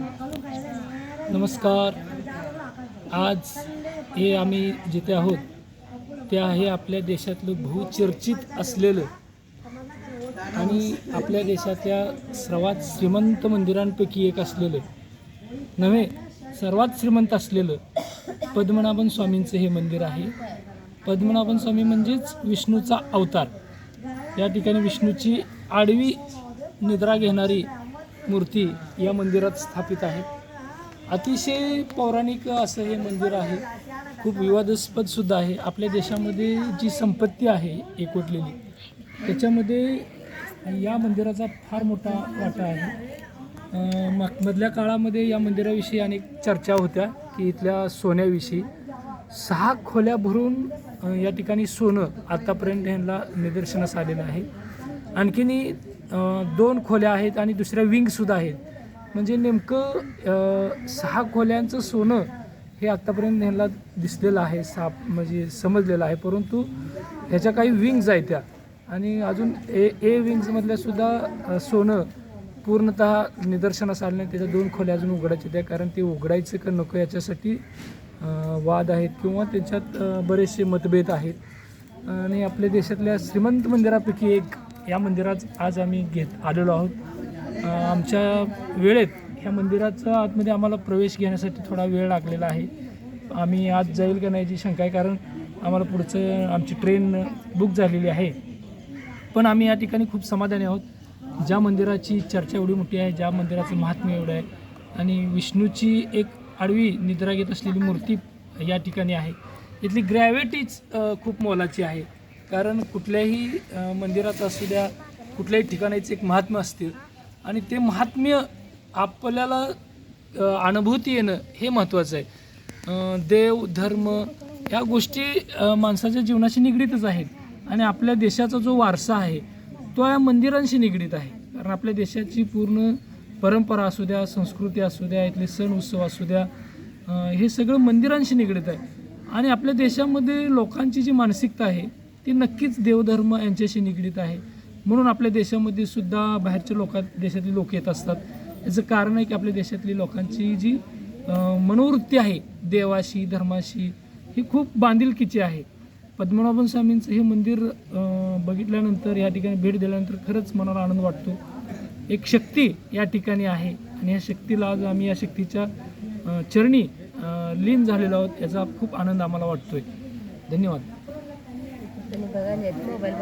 नमस्कार. आज हे आम्ही जिथे आहोत ते आहे आपल्या देशातलं बहुचर्चित असलेलं आणि आपल्या देशातल्या सर्वात श्रीमंत मंदिरांपैकी एक असलेलं नव्हे सर्वात श्रीमंत असलेलं पद्मनाभन स्वामींचं हे मंदिर आहे. पद्मनाभन स्वामी म्हणजेच विष्णूचा अवतार. या ठिकाणी विष्णूची आडवी निद्रा घेणारी मूर्ती या मंदिरात स्थापित आहे. अतिशय पौराणिक असं हे मंदिर आहे. खूप विवादास्पद सुद्धा आहे. आपल्या देशामध्ये जी संपत्ती आहे एकवटलेली त्याच्यामध्ये या मंदिराचा फार मोठा वाटा आहे. अं, मधल्या काळामध्ये या मंदिराविषयी अनेक चर्चा होत्या की इथल्या सोन्याविषयी. सहा खोल्या भरून या ठिकाणी सोनं आतापर्यंत ह्यांना निदर्शनास आलेलं आहे. आणखीनही दोन खोल्या आहेत आणि दुसऱ्या विंगसुद्धा आहेत. म्हणजे नेमकं सहा खोल्यांचं सोनं हे आत्तापर्यंत ह्यांना दिसलेलं आहे साप म्हणजे समजलेलं आहे. परंतु ह्याच्या काही विंग्ज आहेत त्या. आणि अजून ए ए विंग्जमधल्यासुद्धा सोनं पूर्णतः निदर्शनास आलं नाही. त्याच्या दोन खोल्या अजून उघडायच्या त्या कारण ते उघडायचं का नको याच्यासाठी वाद आहेत किंवा त्याच्यात बरेचसे मतभेद आहेत. आणि आपल्या देशातल्या श्रीमंत मंदिरापैकी एक या मंदिरात आज आम्ही घेत आलेलो आहोत. आमच्या वेळेत ह्या मंदिराचा आतमध्ये आम्हाला प्रवेश घेण्यासाठी थोडा वेळ लागलेला आहे. आम्ही आज जाईल का नाही याची शंका आहे कारण आम्हाला पुढचं आमची ट्रेन बुक झालेली आहे. पण आम्ही या ठिकाणी खूप समाधानी आहोत. ज्या मंदिराची चर्चा एवढी मोठी आहे ज्या मंदिराचं महात्म्य एवढं आहे आणि विष्णूची एक आडवी निद्रा घेत असलेली मूर्ती या ठिकाणी आहे. इथली ग्रॅव्हिटीच खूप मोलाची आहे. कारण कुठल्याही मंदिरात असू द्या कुठल्याही ठिकाणाचे एक महात्म्य असतील आणि ते महात्म्य आपल्याला अनुभूती येणं हे महत्त्वाचं आहे. देव धर्म ह्या गोष्टी माणसाच्या जीवनाशी निगडीतच आहेत आणि आपल्या देशाचा जो वारसा आहे तो या मंदिरांशी निगडीत आहे. कारण आपल्या देशाची पूर्ण परंपरा असू द्या संस्कृती असू द्या इथले सण उत्सव असू द्या हे सगळं मंदिरांशी निगडीत आहे. आणि आपल्या देशामध्ये लोकांची जी मानसिकता आहे ती नक्कीच देवधर्म यांच्याशी निगडीत आहे. म्हणून आपल्या देशामध्ये सुद्धा बाहेरच्या लोकां देशातली लोक येत असतात. याचं कारण आहे की आपल्या देशातली लोकांची जी मनोवृत्ती आहे देवाशी धर्माशी ही खूप बांधिलकीची आहे. पद्मनाभन स्वामींचं हे मंदिर बघितल्यानंतर या ठिकाणी भेट दिल्यानंतर खरंच मनाला आनंद वाटतो. एक शक्ती या ठिकाणी आहे आणि या शक्तीला आज आम्ही या शक्तीच्या चरणी लीन झालेलो आहोत याचा खूप आनंद आम्हाला वाटतोय. धन्यवाद. तुम्ही बघा नेट मोबाईल